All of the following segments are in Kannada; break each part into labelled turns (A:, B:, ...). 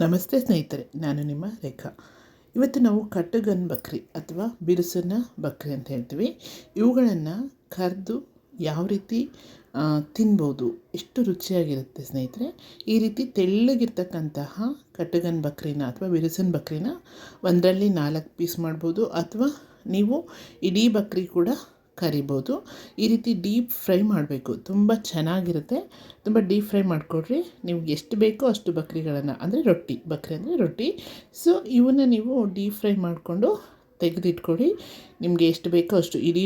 A: ನಮಸ್ತೆ ಸ್ನೇಹಿತರೆ, ನಾನು ನಿಮ್ಮ ರೇಖಾ. ಇವತ್ತು ನಾವು ಕಟ್ಟಗನ್ ಬಕ್ರಿ ಅಥವಾ ಬಿರುಸನ ಬಕ್ರಿ ಅಂತ ಹೇಳ್ತೀವಿ. ಇವುಗಳನ್ನು ಕರೆದು ಯಾವ ರೀತಿ ತಿನ್ಬೋದು, ಎಷ್ಟು ರುಚಿಯಾಗಿರುತ್ತೆ ಸ್ನೇಹಿತರೆ, ಈ ರೀತಿ ತೆಳ್ಳಗಿರ್ತಕ್ಕಂತಹ ಕಟ್ಟಗನ್ ಬಕ್ರಿನ ಅಥವಾ ಬಿರುಸನ್ ಬಕ್ರಿನ ಒಂದರಲ್ಲಿ ನಾಲ್ಕು ಪೀಸ್ ಮಾಡ್ಬೋದು. ಅಥವಾ ನೀವು ಇಡೀ ಬಕ್ರಿ ಕೂಡ ಕರಿಬೋದು. ಈ ರೀತಿ ಡೀಪ್ ಫ್ರೈ ಮಾಡಬೇಕು. ತುಂಬ ಚೆನ್ನಾಗಿರುತ್ತೆ. ತುಂಬ ಡೀಪ್ ಫ್ರೈ ಮಾಡಿಕೊಡ್ರಿ. ನಿಮ್ಗೆ ಎಷ್ಟು ಬೇಕೋ ಅಷ್ಟು ಬಕ್ರಿಗಳನ್ನು, ಅಂದರೆ ರೊಟ್ಟಿ, ಬಕ್ರಿ ಅಂದರೆ ರೊಟ್ಟಿ. ಸೊ, ಇವನ್ನ ನೀವು ಡೀಪ್ ಫ್ರೈ ಮಾಡಿಕೊಂಡು ತೆಗೆದಿಟ್ಕೊಳ್ಳಿ ನಿಮಗೆ ಎಷ್ಟು ಬೇಕೋ ಅಷ್ಟು, ಇಡೀ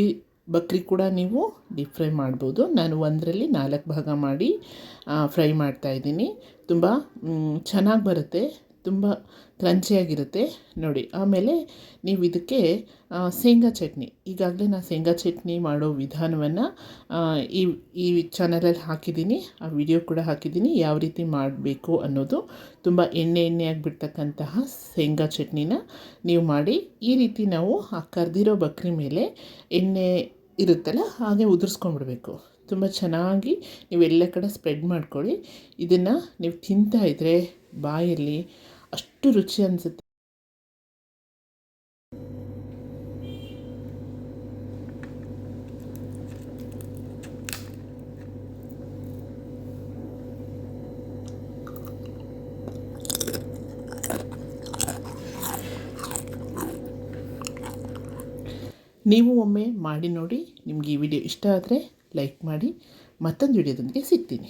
A: ಬಕ್ರಿ ಕೂಡ ನೀವು ಡೀಪ್ ಫ್ರೈ ಮಾಡ್ಬೋದು. ನಾನು ಒಂದರಲ್ಲಿ ನಾಲ್ಕು ಭಾಗ ಮಾಡಿ ಫ್ರೈ ಮಾಡ್ತಾಯಿದ್ದೀನಿ ತುಂಬ ಚೆನ್ನಾಗಿ ಬರುತ್ತೆ. ತುಂಬ ಕ್ರಂಚಿಯಾಗಿರುತ್ತೆ. ನೋಡಿ, ಆಮೇಲೆ ನೀವು ಇದಕ್ಕೆ ಶೇಂಗಾ ಚಟ್ನಿ. ಈಗಾಗಲೇ ನಾನು ಶೇಂಗಾ ಚಟ್ನಿ ಮಾಡೋ ವಿಧಾನವನ್ನು ಈ ಈ ಚಾನಲಲ್ಲಿ ಹಾಕಿದ್ದೀನಿ. ಆ ವಿಡಿಯೋ ಕೂಡ ಹಾಕಿದ್ದೀನಿ. ಯಾವ ರೀತಿ ಮಾಡಬೇಕು ಅನ್ನೋದು ತುಂಬ ಎಣ್ಣೆ ಎಣ್ಣೆ ಆಗಿಬಿಡ್ತಕ್ಕಂತಹ ಶೇಂಗಾ ಚಟ್ನಿನ ನೀವು ಮಾಡಿ. ಈ ರೀತಿ ನಾವು ಆ ಕರೆದಿರೋ ಬಕ್ರಿ ಮೇಲೆ ಎಣ್ಣೆ ಇರುತ್ತಲ್ಲ, ಹಾಗೆ ಉದುರಿಸ್ಕೊಂಡ್ಬಿಡ್ಬೇಕು ತುಂಬ ಚೆನ್ನಾಗಿ ನೀವು ಎಲ್ಲ ಕಡೆ ಸ್ಪ್ರೆಡ್ ಮಾಡ್ಕೊಳ್ಳಿ. ಇದನ್ನು ನೀವು ತಿಂತಾ ಇದ್ದರೆ ಬಾಯಲ್ಲಿ ಅಷ್ಟು ರುಚಿ ಅನಿಸುತ್ತೆ. ನೀವು ಒಮ್ಮೆ ಮಾಡಿ ನೋಡಿ, ನಿಮಗೆ ಈ ವಿಡಿಯೋ ಇಷ್ಟ ಆದರೆ ಲೈಕ್ ಮಾಡಿ, ಮತ್ತೊಂದು ವಿಡಿಯೋದೊಂದಿಗೆ ಸಿಗ್ತೀನಿ.